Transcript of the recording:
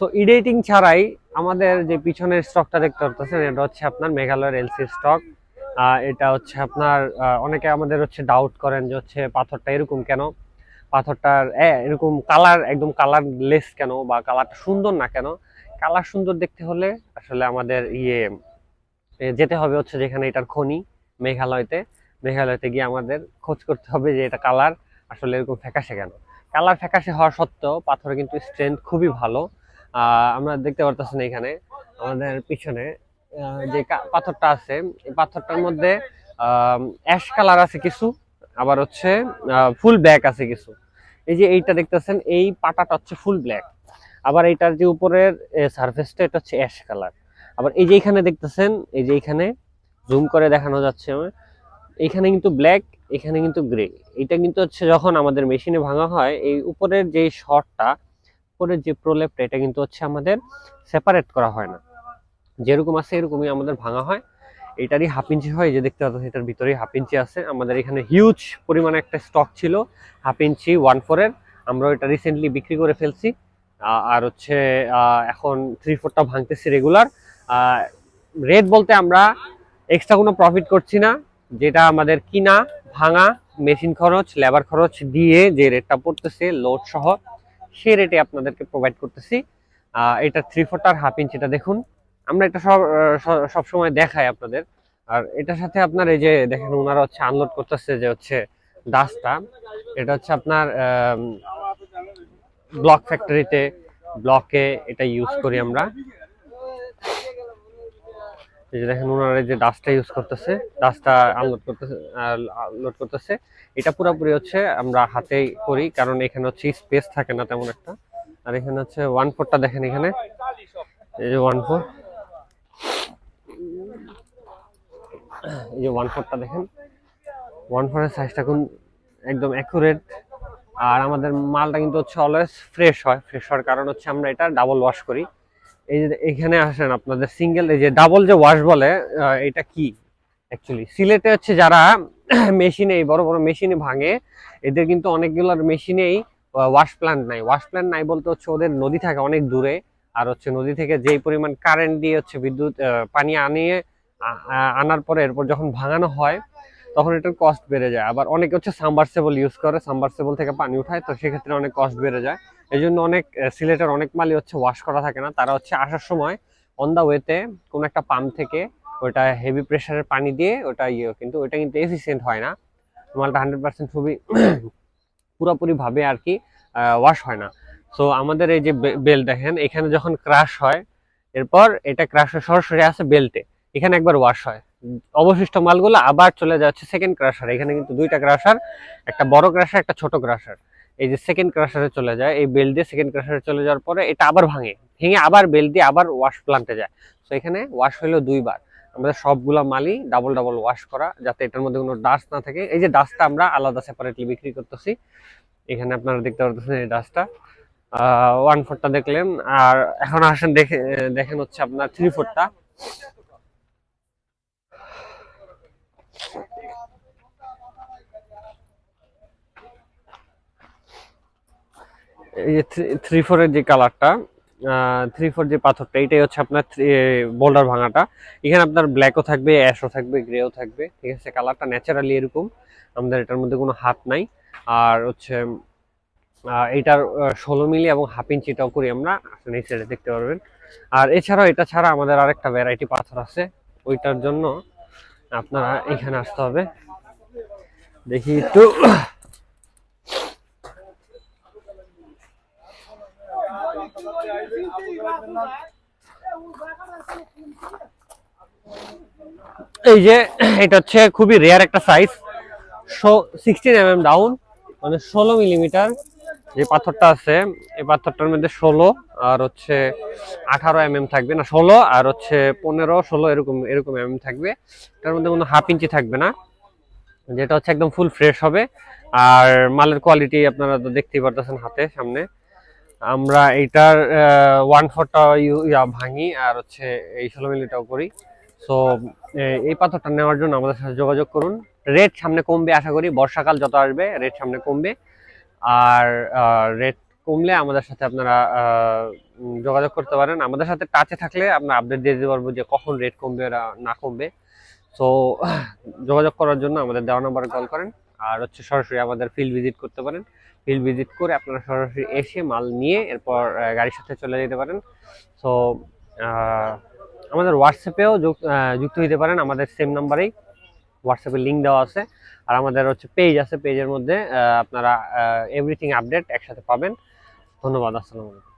So editing ছাড়াই আমাদের যে পিছনের স্টকটা দেখতে পাচ্ছেন এটা হচ্ছে আপনার মেঘালয়ের এলসি স্টক এটা হচ্ছে আপনার অনেকে আমাদের হচ্ছে ডাউট করেন যে হচ্ছে পাথরটা এরকম কেন? পাথরটার এরকম কালার একদম কালারলেস কেন বা কালারটা সুন্দর না কেন? কালার সুন্দর দেখতে হলে আসলে আমাদের ইয়ে যেতে হবে হচ্ছে যেখানে এটার খনি, মেঘালয়তে। মেঘালয়তে গিয়ে আমাদের খোঁজ করতে হবে যে এটা কালার আসলে এরকম ফ্যাকাশে কেন? কালার ফ্যাকাশে হওয়া সত্ত্বেও পাথরের কিন্তু স্ট্রেংথ খুবই ভালো। আমরা দেখতে পারতেছেন এখানে আমাদের পিছনে যে পাথরটা আছে, এই পাথরটার মধ্যে অ্যাশ কালার আছে কিছু, আবার হচ্ছে ফুল ব্ল্যাক আছে কিছু। এই যে এইটা দেখতেছেন, এই পাটাটা হচ্ছে ফুল ব্ল্যাক আবার এইটার যে উপরের সারফেসটা এটা হচ্ছে অ্যাশ কালার আবার এই যে এখানে দেখতেছেন, এই যে এখানে জুম করে দেখানো যাচ্ছে আমার, এখানে কিন্তু ব্ল্যাক এখানে কিন্তু গ্রে এটা কিন্তু হচ্ছে যখন আমাদের মেশিনে ভাঙা হয়, এই উপরের যে শর্টটা উপরের যে প্রলেপটা, এটা কিন্তু হচ্ছে আমাদের সেপারেট করা হয় না। যেরকম আছে এরকমই আমাদের ভাঙা হয়। এটারই হাফ ইঞ্চি হয় যে দেখতে পাচ্ছেন, এটার ভিতরেই হাফ ইঞ্চি আছে। আমাদের এখানে হিউজ পরিমাণে একটা স্টক ছিল হাফ ইঞ্চি ওয়ান ফোরের আমরা এটা রিসেন্টলি বিক্রি করে ফেলছি। আর হচ্ছে এখন থ্রি ফোরটা ভাঙতেছি রেগুলার রেট বলতে আমরা এক্সট্রা কোনো প্রফিট করছি না। যেটা আমাদের কিনা, ভাঙা মেশিন খরচ লেবার খরচ দিয়ে যে রেটটা পড়তেছে লোড সহ সেই রেটে আপনাদেরকে প্রোভাইড করতেছি। এটা থ্রি ফোরটার হাফ ইঞ্চ এটা দেখুন। আমরা এটা সব সবসময় দেখাই আপনাদের। আর এটার সাথে আপনার এই যে দেখেন ওনারা হচ্ছে আনলোড করতেছে যে হচ্ছে দাস্তা। এটা হচ্ছে আপনার ব্লক ফ্যাক্টরিতে ব্লকে এটা ইউজ করি আমরা। এই যে দেখেন ওনারা যে ডাস্টটা ইউজ করতেছে ডাস্টটা আনলোড করতেছে আনলোড করতেছে। এটা পুরোপুরি হচ্ছে আমরা হাতেই করি, কারণ এখানে হচ্ছে স্পেস থাকে না তেমন একটা। আর এখানে হচ্ছে ওয়ান ফোরটা দেখেন এখানে। এই যে ওয়ান ফোর এই যে ওয়ান ফোরটা দেখেন। ওয়ান ফোরের সাইজটা কোন একদম অ্যাকুরেট আর আমাদের মালটা কিন্তু হচ্ছে অলওয়েজ ফ্রেশ হয়। ফ্রেশ হওয়ার কারণ হচ্ছে আমরা এটা ডাবল ওয়াশ করি। এই যে এখানে আসেন আপনাদের সিঙ্গেল এই যে ডাবল যে ওয়াশ বলে এটা কি? অ্যাকচুয়ালি সিলেটে হচ্ছে যারা মেশিনে বড় বড় মেশিনে ভাঙে, এদের কিন্তু অনেকগুলোর মেশিনেই ওয়াশ প্ল্যান্ট নাই। ওয়াশ প্ল্যান্ট নাই বলতে হচ্ছে ওদের নদী থাকে অনেক দূরে, আর হচ্ছে নদী থেকে যেই পরিমাণ কারেন্ট দিয়ে হচ্ছে বিদ্যুৎ পানি আনিয়ে আনার পরে এরপর যখন ভাঙানো হয়, তখন এটার কস্ট বেড়ে যায়। আবার অনেকে হচ্ছে সাম্বারসেবল ইউজ করে সাম্বারসেবল থেকে পানি উঠায়, তো সেক্ষেত্রে অনেক কস্ট বেড়ে যায়। এই জন্য অনেক সিলেটের অনেক মালই হচ্ছে ওয়াশ করা থাকে না। তারা হচ্ছে আসার সময় অন দা ওয়েতে কোনো একটা পাম্প থেকে ওটা হেভি প্রেশারের পানি দিয়ে ওটা ইয়ে কিন্তু ওটা কিন্তু এফিসিয়েন্ট হয় না। মালটা হান্ড্রেড পার্সেন্ট খুবই পুরোপুরিভাবে আর কি ওয়াশ হয় না। সো আমাদের এই যে বেল দেখেন, এখানে যখন ক্রাশ হয়, এরপর এটা ক্রাশ সরাসরি আসে বেল্টে এখানে একবার ওয়াশ হয়। অবশিষ্ট মালগুলো আবার চলে যাচ্ছে সেকেন্ড ক্রাশার এখানে কিন্তু দুইটা ক্রাশার একটা বড় ক্রাশার একটা ছোট ক্রাশার এই যে সেকেন্ড ক্রাশারে চলে যায়, এই বেল দিয়ে সেকেন্ড ক্রাশারে চলে যাওয়ার পরে এটা আবার ভাঙে, ভেঙে আবার বেল দিয়ে আবার ওয়াশ প্লান্টে যায়। তো এখানে ওয়াশ হইল দুইবার। আমাদের সবগুলা মালই ডাবল ডাবল ওয়াশ করা, যাতে এটার মধ্যে কোনো ডাস্ট না থাকে। এই যে ডাস্টটা আমরা আলাদা সেপারেটলি বিক্রি করতেছি। এখানে আপনারা দেখতে পারতেছেন এই ডাস্টটা ওয়ান ফোরটা দেখলেন। আর এখন আসেন দেখে, দেখেন হচ্ছে আপনার থ্রি ফোরটা থ্রি ফোরের যে কালারটা থ্রি ফোর যে পাথরটা এটাই হচ্ছে আপনার বোল্ডার ভাঙাটা। এখানে আপনার ব্ল্যাকও থাকবে অ্যাশও থাকবে গ্রেও থাকবে ঠিক আছে? কালারটা ন্যাচারালি এরকম আমাদের এটার মধ্যে কোনো হাত নাই। আর হচ্ছে আহ, এইটার ষোলো মিলি এবং হাফ ইঞ্চিটাও করি আমরা এই দেখতে পারবেন। আর এছাড়াও এটা ছাড়া আমাদের আরেকটা ভ্যারাইটি পাথর আছে ওইটার জন্য আপনারা এখানে আসতে হবে। দেখি একটু। এই যে, এটা হচ্ছে খুবই রেয়ার একটা size sixteen M M down মানে ষোলো মিলিমিটার যে পাথরটা আছে, এই পাথরটার মধ্যে ষোলো, আর হচ্ছে আঠারো এম এম থাকবে না, ষোলো, আর হচ্ছে পনেরো, ষোলো, এরকম এরকম এম এম থাকবে। এটার মধ্যে কোনো হাফ ইঞ্চি থাকবে না, যেটা হচ্ছে একদম ফুল ফ্রেশ হবে। আর মালের কোয়ালিটি আপনারা তো দেখতেই পারতেছেন হাতে, সামনে। আমরা এইটার ওয়ান ফোরটা ভাঙি আর হচ্ছে এই ষোলো মিলিটাও করি। সো এই পাথরটা নেওয়ার জন্য আমাদের সাথে যোগাযোগ করুন। রেট সামনে কমবে, আশা করি। বর্ষাকাল যত আসবে রেট সামনে কমবে। আর রেট কমলে আমাদের সাথে আপনারা যোগাযোগ করতে পারেন। আমাদের সাথে টাচে থাকলে আমরা আপডেট দিয়ে দিতে পারব যে কখন রেট কমবে, না কমবে। সো যোগাযোগ করার জন্য আমাদের দেওয়া নাম্বারে কল করেন। আর হচ্ছে সরাসরি আমাদের ফিল্ড ভিজিট করতে পারেন। ফিল্ড ভিজিট করে আপনারা সরাসরি এসে মাল নিয়ে এরপর গাড়ির সাথে চলে যেতে পারেন। সো আমাদের হোয়াটসঅ্যাপেও যুক্ত হতে পারেন। আমাদের সেম নাম্বারেই হোয়াটসঅ্যাপে লিঙ্ক দেওয়া আছে। আর আমাদের হচ্ছে পেজ আছে। পেজের মধ্যে আপনারা এভরিথিং আপডেট একসাথে পাবেন। ধন্যবাদ। আসসালামু আলাইকুম।